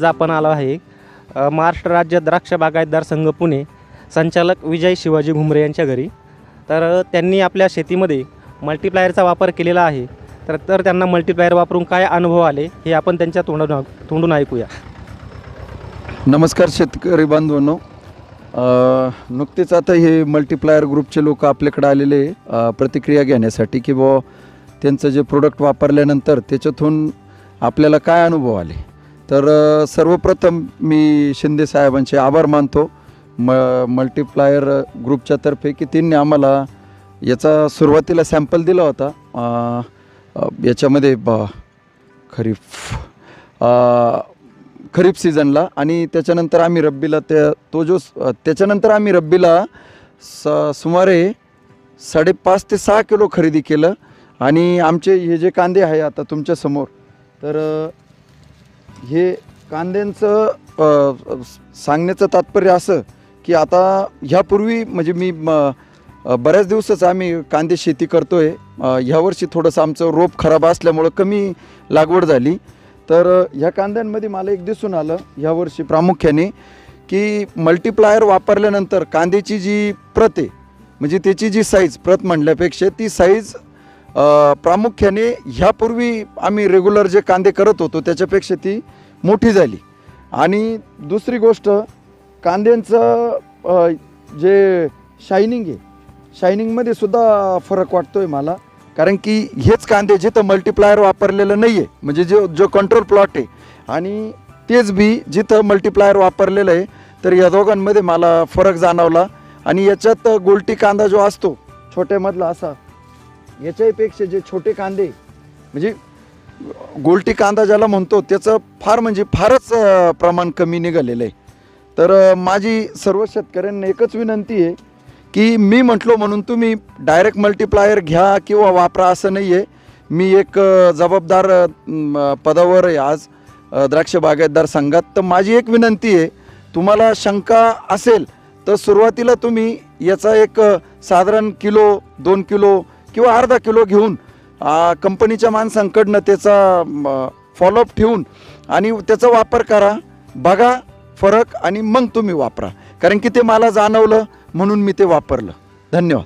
आज आपण आलो आहे महाराष्ट्र राज्य द्राक्ष बागायतदार संघ पुणे संचालक विजय शिवाजी घुमरे यांच्या घरी. तर त्यांनी आपल्या शेतीमध्ये मल्टीप्लायरचा वापर केलेला आहे. तर तर त्यांना मल्टीप्लायर वापरून काय अनुभव आले हे आपण त्यांच्या तोंडून तोंडून ऐकूया. नमस्कार शेतकरी बांधवांनो. नुकतेच आता हे मल्टीप्लायर ग्रुपचे लोक आपल्याकडे आलेले प्रतिक्रिया घेण्यासाठी की बुवा त्यांचं जे प्रोडक्ट वापरल्यानंतर त्याच्यातून आपल्याला काय अनुभव आले? तर सर्वप्रथम मी शिंदे साहेबांचे आभार मानतो. म मल्टीप्लायर ग्रुपच्या तर्फे की त्यांनी आम्हाला याचा सुरुवातीला सॅम्पल दिला होता. याच्यामध्ये ब खरीप खरीप सीझनला आणि त्याच्यानंतर आम्ही रब्बीला त्या तो जो त्याच्यानंतर आम्ही रब्बीला स सुमारे साडेपाच ते सहा किलो खरेदी केलं. आणि आमचे हे जे कांदे आहे आता तुमच्यासमोर तर हे कांद्यांचं सांगण्याचं तात्पर्य असं की आता ह्यापूर्वी म्हणजे मी म, बऱ्याच दिवसाच आम्ही कांदे शेती करतो आहे ह्यावर्षी थोडंसं आमचं रोप खराब असल्यामुळं कमी लागवड झाली. तर ह्या कांद्यांमध्ये मला एक दिसून आलं ह्यावर्षी प्रामुख्याने की मल्टीप्लायर वापरल्यानंतर कांद्याची जी प्रत आहे म्हणजे त्याची जी साईज प्रत म्हणल्यापेक्षा ती साईज प्रामुख्याने ह्यापूर्वी आम्ही रेग्युलर जे कांदे करत होतो त्याच्यापेक्षा ती मोठी झाली. आणि दुसरी गोष्ट कांद्यांचं जे शायनिंग आहे शायनिंगमध्ये सुद्धा फरक वाटतो आहे मला. कारण की हेच कांदे जिथं मल्टिप्लायर वापरलेलं नाही आहे म्हणजे जो जो कंट्रोल प्लॉट आहे आणि तेच बी जिथं मल्टिप्लायर वापरलेलं आहे तर या दोघांमध्ये मला फरक जाणवला. आणि याच्यात गोलटी कांदा जो असतो छोट्यामधला असा याच्यापेक्षा जे छोटे कांदे म्हणजे गोलटी कांदा ज्याला म्हणतो त्याचं फार म्हणजे फारच प्रमाण कमी निघालेलं आहे. तर माझी सर्व शेतकऱ्यांना एकच विनंती आहे की मी म्हटलो म्हणून तुम्ही डायरेक्ट मल्टिप्लायर घ्या किंवा वापरा असं नाही आहे मी एक जबाबदार पदावर आहे आज द्राक्ष बागायतदार संघात. तर माझी एक विनंती आहे तुम्हाला शंका असेल तर सुरुवातीला तुम्ही याचा एक साधारण किलो दोन किलो किंवा अर्धा किलो घेऊन कंपनीच्या माणसांकडनं त्याचा फॉलोअप ठेवून आणि त्याचा वापर करा. बघा फरक आणि मग तुम्ही वापरा. कारण की ते मला जाणवलं म्हणून मी ते वापरलं. धन्यवाद.